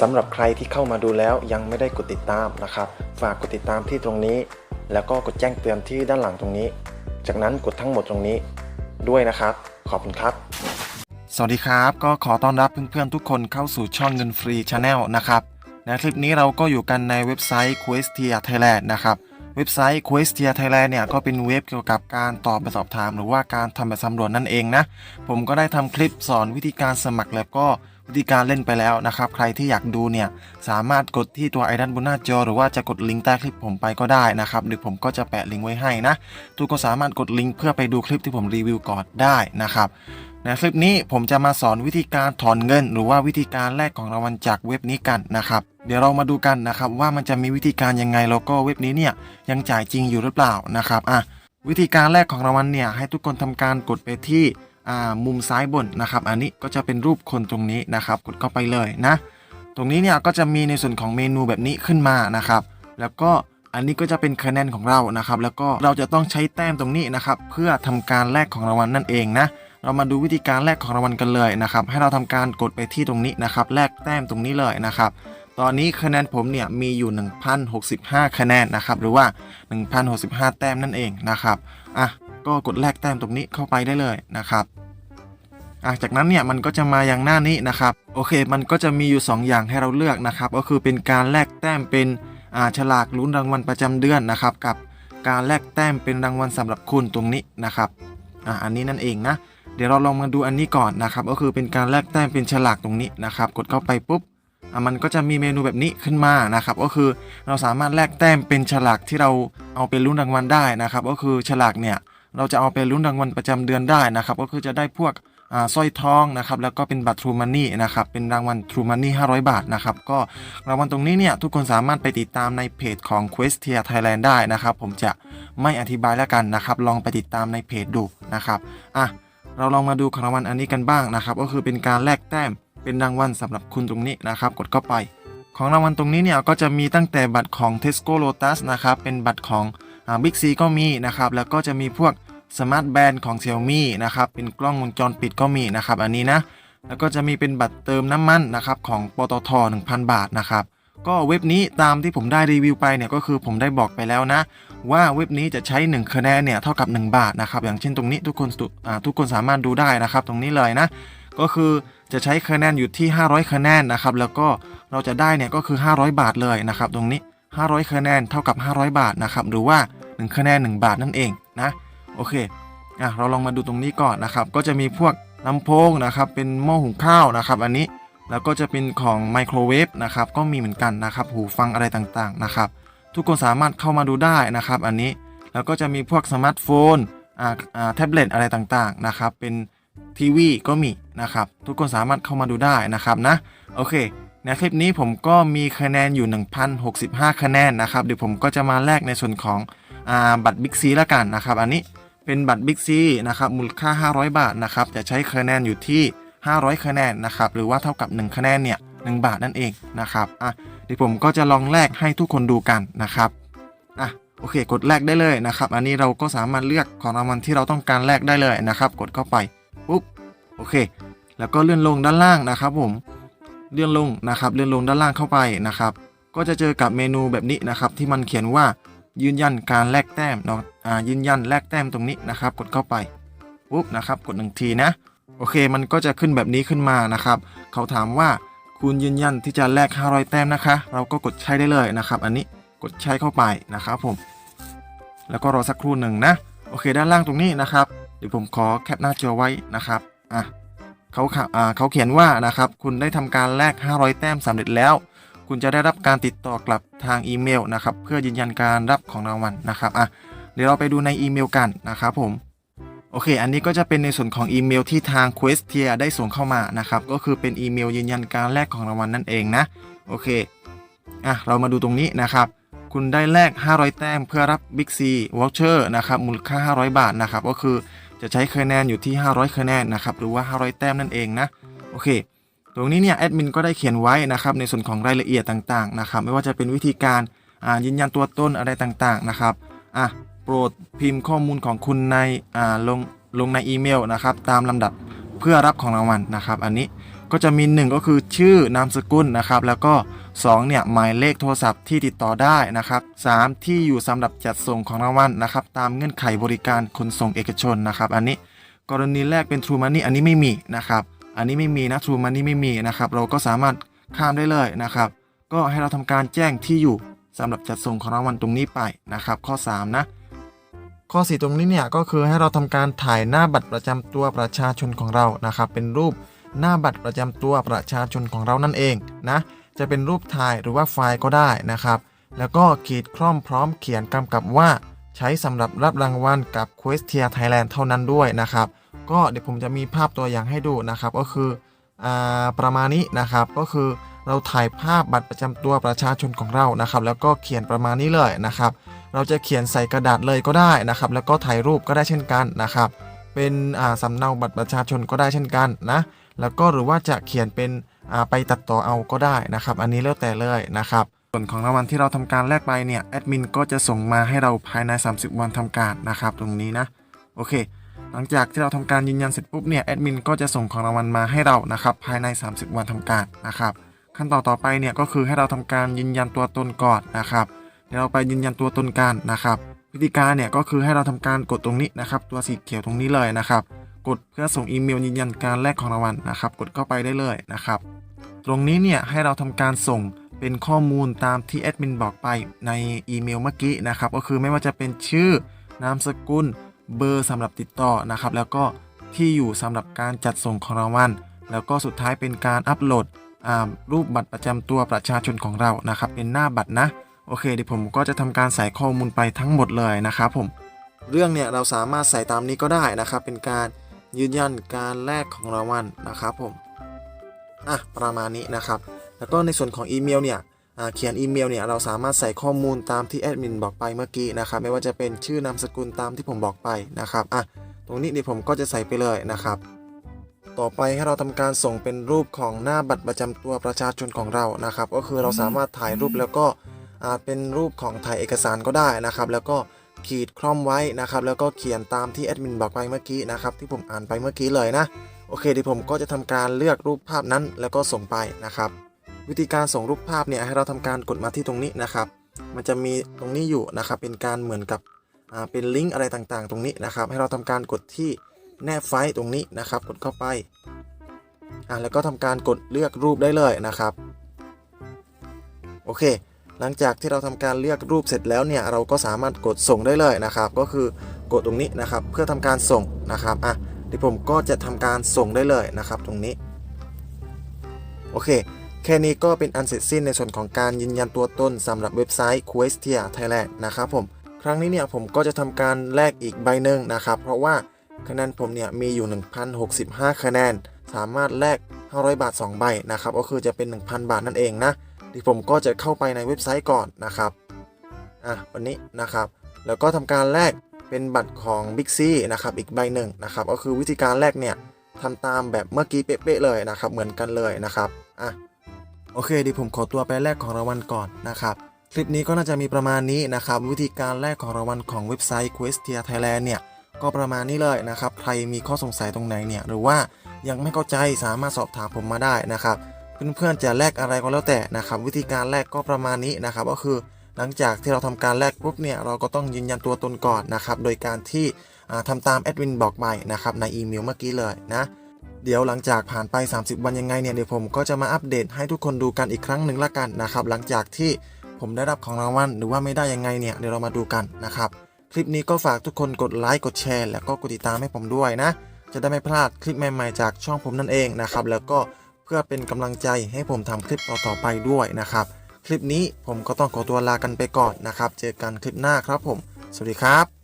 สำหรับใครที่เข้ามาดูแล้วยังไม่ได้กดติดตามนะครับ ฝากกดติดตามที่ตรงนี้ แล้วก็กดแจ้งเตือนที่ด้านหลังตรงนี้ จากนั้นกดทั้งหมดตรงนี้ด้วยนะครับ ขอบคุณครับ สวัสดีครับก็ขอต้อนรับเพื่อนๆทุกคนเข้าสู่ช่องเงินฟรี Channel นะครับในคลิปนี้เราก็อยู่กันในเว็บไซต์ Questia Thailand นะครับเว็บไซต์ Questia Thailand เนี่ยก็เป็นเว็บเกี่ยวกับการตอบแบบสอบถาม หรือว่าการทำแบบสำรวจนั่นเองนะผมก็ได้ทำคลิปสอนวิธีการสมัครแล้วก็ วิธีการเล่นไปแล้วนะครับ ใครที่อยากดูเนี่ยสามารถกดที่ตัวไอดันบนหน้าจอ หรือว่าจะกดลิงก์ใต้คลิปผมไปก็ได้นะครับเดี๋ยวผมก็จะแปะลิงก์ไว้ให้นะทุกคนสามารถกดลิงก์เพื่อไปดูคลิปที่ผมรีวิวก่อนได้นะครับในคลิปนี้ผมจะมาสอนวิธีการถอนเงิน หรือว่าวิธีการแลกของรางวัลจากเว็บนี้กันนะครับเดี๋ยวเรามาดูกันนะครับว่ามันจะมีวิธีการยังไงแล้วก็เว็บนี้เนี่ยยังจ่ายจริงอยู่หรือเปล่านะครับอะวิธีการแลกของรางวัลเนี่ยให้ทุกคนทำการกดไปที่ มุมซ้ายบนนะครับอันนี้ก็จะเป็นรูปคนตรงนี้นะครับ กดเข้าไปเลยนะ ตรงนี้เนี่ยก็จะมีในส่วนของเมนูแบบนี้ขึ้นมานะครับ แล้วก็อันนี้ก็จะเป็นคะแนนของเรานะครับ แล้วก็เราจะต้องใช้แต้มตรงนี้นะครับ เพื่อทำการแลกของรางวัลนั่นเองนะ เรามาดูวิธีการแลกของรางวัลกันเลยนะครับ ให้เราทำการกดไปที่ตรงนี้นะครับ แลกแต้มตรงนี้เลยนะครับ ตอนนี้คะแนนผมเนี่ยมีอยู่ 1,065 คะแนนนะครับ หรือว่า 1,065 แต้มนั่นเองนะครับ อะ ก็กดแลกแต้มตรงนี้เข้าไปได้เลยนะครับจากนั้นเนี่ยมันก็จะมาอย่างหน้านี้นะครับโอเค มันก็จะมีอยู่ 2 อย่างให้เราเลือกนะครับ ก็คือเป็นการแลกแต้มเป็นอาฉลากลุ้นรางวัลประจำเดือนนะครับ กับการแลกแต้มเป็นรางวัลสำหรับคุณตรงนี้นะครับอะอันนี้นั่นเองนะเดี๋ยวเราลองมาดูอันนี้ก่อนนะครับ ก็คือเป็นการแลกแต้มเป็นฉลากตรงนี้นะครับ กดเข้าไปปุ๊บอะมันก็จะมีเมนูแบบนี้ขึ้นมานะครับ ก็คือเราสามารถแลกแต้มเป็นฉลากที่เราเอาไปลุ้นรางวัลได้นะครับ ก็คือฉลากเนี่ย เราจะเอาไปลุ้นรางวัลประจำเดือนได้นะครับ ก็คือจะได้พวกสร้อยทองนะครับแล้วก็เป็นบัตรทรูมันนี่นะครับเป็นรางวัลทรูมันนี่500 บาทนะครับก็รางวัลตรงนี้เนี่ยทุกคนสามารถไปติดตามในเพจของ Questia Thailand ได้นะครับ ผมจะไม่อธิบายแล้วกันนะครับ ลองไปติดตามในเพจดูนะครับอะเราลองมาดูของรางวัลอันนี้กันบ้างนะครับ ก็คือเป็นการแลกแต้มเป็นรางวัลสำหรับคุณตรงนี้นะครับ กดเข้าไป ของรางวัลตรงนี้เนี่ยก็จะมีตั้งแต่บัตรของ Tesco Lotus นะครับเป็นบัตรของ อ่า Big C ก็มีนะครับ แล้วก็จะมีพวกสมาร์ทแบนด์ของ Xiaomi นะครับ เป็นกล้องวงจรปิดก็มีนะครับ อันนี้นะ แล้วก็จะมีเป็นบัตรเติมน้ำมันนะครับของปตท 1,000 บาทนะครับ ก็เว็บนี้ตามที่ผมได้รีวิวไปเนี่ยก็คือผมได้บอกไปแล้วนะ ว่าเว็บนี้จะใช้ 1 คะแนนเนี่ยเท่ากับ 1 บาทนะครับ อย่างเช่นตรงนี้ทุกคนทุกคนสามารถดูได้นะครับ ตรงนี้เลยนะ ก็คือจะใช้คะแนนอยู่ที่ 500 คะแนนนะครับ แล้วก็เราจะได้เนี่ยก็คือ 500 บาทเลยนะครับ ตรงนี้ 500 คะแนนเท่ากับ 500 บาทนะครับ หรือว่า 1คะแนน1บาทนั่นเองนะโอเคอะเราลองมาดูตรงนี้ก่อนนะครับ ก็จะมีพวกลำโพงนะครับ เป็นหม้อหุงข้าวนะครับ อันนี้แล้วก็จะเป็นของไมโครเวฟนะครับก็มีเหมือนกันนะครับ หูฟังอะไรต่างๆนะครับ ทุกคนสามารถเข้ามาดูได้นะครับ อันนี้แล้วก็จะมีพวกสมาร์ทโฟนอ่าอ่าแท็บเล็ตอะไรต่างๆนะครับ เป็นทีวีก็มีนะครับ ทุกคนสามารถเข้ามาดูได้นะครับนะโอเคในคลิปนี้ผมก็มีคะแนนอยู่ 1,065 คะแนนนะครับ เดี๋ยวผมก็จะมาแลกในส่วนของ บัตรบิ๊กซีละกันนะครับ อันนี้เป็นบัตรบิ๊กซีนะครับมูลค่า 500 บาทนะครับจะใช้คะแนนอยู่ที่ 500 คะแนนนะครับหรือว่าเท่ากับ 1 คะแนนเนี่ย1บาทนั่นเองนะครับอะเดี๋ยวผมก็จะลองแลกให้ทุกคนดูกันนะครับอะโอเค กดแลกได้เลยนะครับ อันนี้เราก็สามารถเลือกของรางวัลที่เราต้องการแลกได้เลยนะครับ กดเข้าไปปุ๊บโอเค แล้วก็เลื่อนลงด้านล่างนะครับผมเลื่อนลงนะครับ เลื่อนลงด้านล่างเข้าไปนะครับ ก็จะเจอกับเมนูแบบนี้นะครับ ที่มันเขียนว่า ยืนยันการแลกแต้มเนาะอ่ายืนยันแลกแต้มตรงนี้นะครับ กดเข้าไปปุ๊บนะครับ กดหนึ่งทีนะ โอเค มันก็จะขึ้นแบบนี้ขึ้นมานะครับ เขาถามว่าคุณยืนยันที่จะแลก 500 แต้มนะคะ เราก็กดใช้ได้เลยนะครับ อันนี้กดใช้เข้าไปนะครับผม แล้วก็รอสักครู่หนึ่งนะ โอเค ด้านล่างตรงนี้นะครับ เดี๋ยวผมขอแคปหน้าจอไว้นะครับ อะเขาขะอ่าเขาเขียนว่านะครับ คุณได้ทำการแลก 500 แต้มสำเร็จแล้ว คุณจะได้รับการติดต่อกลับทางอีเมลนะครับ เพื่อยืนยันการรับของรางวัลนะครับอะเดี๋ยวเราไปดูในอีเมลกันนะครับผมโอเค อันนี้ก็จะเป็นในส่วนของอีเมลที่ทาง Questia ได้ส่งเข้ามานะครับ ก็คือเป็นอีเมลยืนยันการแลกของรางวัลนั่นเองนะ โอเค อะ เรามาดูตรงนี้นะครับ คุณได้แลก 500 แต้มเพื่อรับ Big C Voucher นะครับ มูลค่า 500 บาทนะครับ ก็คือจะใช้คะแนนอยู่ที่ 500 คะแนนนะครับ หรือว่า 500 แต้มนั่นเองนะ โอเค ตรงนี้เนี่ยแอดมินก็ได้เขียนไว้นะครับในส่วนของรายละเอียดต่างๆนะครับไม่ว่าจะเป็นวิธีการยืนยันตัวตนอะไรต่างๆนะครับอะโปรดพิมพ์ข้อมูลของคุณในอ่าลงลงในอีเมลนะครับตามลำดับเพื่อรับของรางวัลนะครับ อันนี้ก็จะมี 1 ก็คือชื่อนามสกุลนะครับ แล้วก็2เนี่ยหมายเลขโทรศัพท์ที่ติดต่อได้นะครับ3ที่อยู่สำหรับจัดส่งของรางวัลนะครับ ตามเงื่อนไขบริการขนส่งเอกชนนะครับ อันนี้กรณีแรกเป็น True Money อันนี้ไม่มีนะครับ อันนี้ไม่มีนะ True Money ไม่มีนะครับ เราก็สามารถข้ามได้เลยนะครับ ก็ให้เราทำการแจ้งที่อยู่สำหรับจัดส่งของรางวัลตรงนี้ไปนะครับ ข้อ 3 นะข้อ 4 ตรงนี้เนี่ยก็คือให้เราทำการถ่ายหน้าบัตรประจำตัวประชาชนของเรานะครับ เป็นรูปหน้าบัตรประจำตัวประชาชนของเรานั่นเองนะ จะเป็นรูปถ่ายหรือว่าไฟล์ก็ได้นะครับ แล้วก็ขีดคล่อมพร้อมเขียนกำกับว่า ใช้สำหรับรับรางวัลกับ Questia Thailand เท่านั้นด้วยนะครับ ก็เดี๋ยวผมจะมีภาพตัวอย่างให้ดูนะครับก็คืออประมาณนี้นะครับก็คือเราถ่ายภาพบัตรประจำตัวประชาชนของเรานะครับ แล้วก็เขียนประมาณนี้เลยนะครับ เราจะเขียนใส่กระดาษเลยก็ได้นะครับ แล้วก็ถ่ายรูปก็ได้เช่นกันนะครับ เป็นสำเนาบัตรประชาชนก็ได้เช่นกันนะแล้วก็หรือว่าจะเขียนเป็นไปตัดต่อเอาก็ได้นะครับ อันนี้แล้วแต่เลยนะครับส่วนของรางวัลที่เราทำการแลกไปเนี่ยแอดมินก็จะส่งมาให้เราภายใน 30 วันทำการนะครับ ตรงนี้นะโอเค หลังจากที่เราทำการยืนยันเสร็จปุ๊บเนี่ยแอดมินก็จะส่งของรางวัลมาให้เรานะครับภายใน 30 วันทำการนะครับขั้นตอนต่อไปเนี่ยก็คือให้เราทำการยืนยันตัวตนก่อนนะครับเดี๋ยวเราไปยืนยันตัวตนกันนะครับวิธีการเนี่ยก็คือให้เราทำการกดตรงนี้นะครับตัวสีเขียวตรงนี้เลยนะครับกดเพื่อส่งอีเมลยืนยันการแลกของรางวัลนะครับกดเข้าไปได้เลยนะครับตรงนี้เนี่ยให้เราทำการส่งเป็นข้อมูลตามที่แอดมินบอกไปในอีเมลเมื่อกี้นะครับก็คือไม่ว่าจะเป็นชื่อนามสกุล เบอร์สำหรับติดต่อนะครับ แล้วก็ที่อยู่สำหรับการจัดส่งของรางวัลแล้วก็สุดท้ายเป็นการอัปโหลดรูปบัตรประจำตัวประชาชนของเรานะครับ เป็นหน้าบัตรนะโอเคเดี๋ยวผมก็จะทำการใส่ข้อมูลไปทั้งหมดเลยนะครับผมเรื่องเนี่ยเราสามารถใส่ตามนี้ก็ได้นะครับ เป็นการยืนยันการแลกของรางวัลนะครับผมอะประมาณนี้นะครับ แล้วก็ในส่วนของอีเมลเนี่ย เขียนอีเมลเนี่ยเราสามารถใส่ข้อมูลตามที่แอดมินบอกไปเมื่อกี้นะครับไม่ว่าจะเป็นชื่อนามสกุลตามที่ผมบอกไปนะครับอะตรงนี้เดี๋ยวผมก็จะใส่ไปเลยนะครับ ต่อไปให้เราทำการส่งเป็นรูปของหน้าบัตรประจำตัวประชาชนของเรานะครับ ก็คือเราสามารถถ่ายรูปแล้วก็อาจเป็นรูปของถ่ายเอกสารก็ได้นะครับ แล้วก็ขีดคล่อมไว้นะครับ แล้วก็เขียนตามที่แอดมินบอกไปเมื่อกี้นะครับที่ผมอ่านไปเมื่อกี้เลยนะโอเคเดี๋ยวผมก็จะทำการเลือกรูปภาพนั้นแล้วก็ส่งไปนะครับ วิธีการส่งรูปภาพเนี่ยให้เราทำการกดมาที่ตรงนี้นะครับ มันจะมีตรงนี้อยู่นะครับ เป็นการเหมือนกับเป็นลิงก์อะไรต่างๆ ตรงนี้นะครับ ให้เราทำการกดที่แนบไฟล์ตรงนี้นะครับ กดเข้าไปอ่าแล้วก็ทำการกดเลือกรูปได้เลยนะครับโอเค หลังจากที่เราทำการเลือกรูปเสร็จแล้วเนี่ยเราก็สามารถกดส่งได้เลยนะครับ ก็คือกดตรงนี้นะครับ เพื่อทำการส่งนะครับอะเดี๋ยวผมก็จะทำการส่งได้เลยนะครับ ตรงนี้โอเค แค่นี้ก็เป็นอันเสร็จสิ้นในส่วนของการยืนยันตัวตนสำหรับเว็บไซต์ Questia Thailand นะครับผม ครั้งนี้เนี่ยผมก็จะทำการแลกอีกใบหนึ่งนะครับ เพราะว่าคะแนนผมเนี่ยมีอยู่ 1,065 คะแนน สามารถแลก 500 บาท 2 ใบนะครับ ก็คือจะเป็น 1,000 บาทนั่นเองนะเดี๋ยวผมก็จะเข้าไปในเว็บไซต์ก่อนนะครับอะวันนี้นะครับ แล้วก็ทำการแลกเป็นบัตรของ Big C นะครับอีกใบหนึ่งนะครับก็คือวิธีการแลกเนี่ยทำตามแบบเมื่อกี้เป๊ะๆเลยนะครับ เหมือนกันเลยนะครับอะ โอเคดีผมขอตัวไปแลกของรางวัลก่อนนะครับ คลิปนี้ก็น่าจะมีประมาณนี้นะครับ วิธีการแลกของรางวัลของเว็บไซต์ Questia Thailand เนี่ยก็ประมาณนี้เลยนะครับ ใครมีข้อสงสัยตรงไหนเนี่ยหรือว่ายังไม่เข้าใจสามารถสอบถามผมมาได้นะครับ เพื่อนๆจะแลกอะไรก็แล้วแต่นะครับ วิธีการแลกก็ประมาณนี้นะครับ ก็คือหลังจากที่เราทำการแลกปุ๊บเนี่ยเราก็ต้องยืนยันตัวตนก่อนนะครับ โดยการที่อ่าทำตามแอดมินบอกไปนะครับในอีเมลเมื่อกี้เลยนะ เดี๋ยวหลังจากผ่านไป 30 วันยังไงเนี่ยเดี๋ยวผมก็จะมาอัปเดตให้ทุกคนดูกันอีกครั้งหนึ่งละกันนะครับหลังจากที่ผมได้รับของรางวัลหรือว่าไม่ได้ยังไงเนี่ยเดี๋ยวเรามาดูกันนะครับคลิปนี้ก็ฝากทุกคนกดไลค์กดแชร์แล้วก็กดติดตามให้ผมด้วยนะ จะได้ไม่พลาดคลิปใหม่ๆจากช่องผมนั่นเองนะครับแล้วก็เพื่อเป็นกำลังใจให้ผมทำคลิปต่อๆไปด้วยนะครับคลิปนี้ผมก็ต้องขอตัวลากันไปก่อนนะครับเจอกันคลิปหน้าครับผม สวัสดีครับ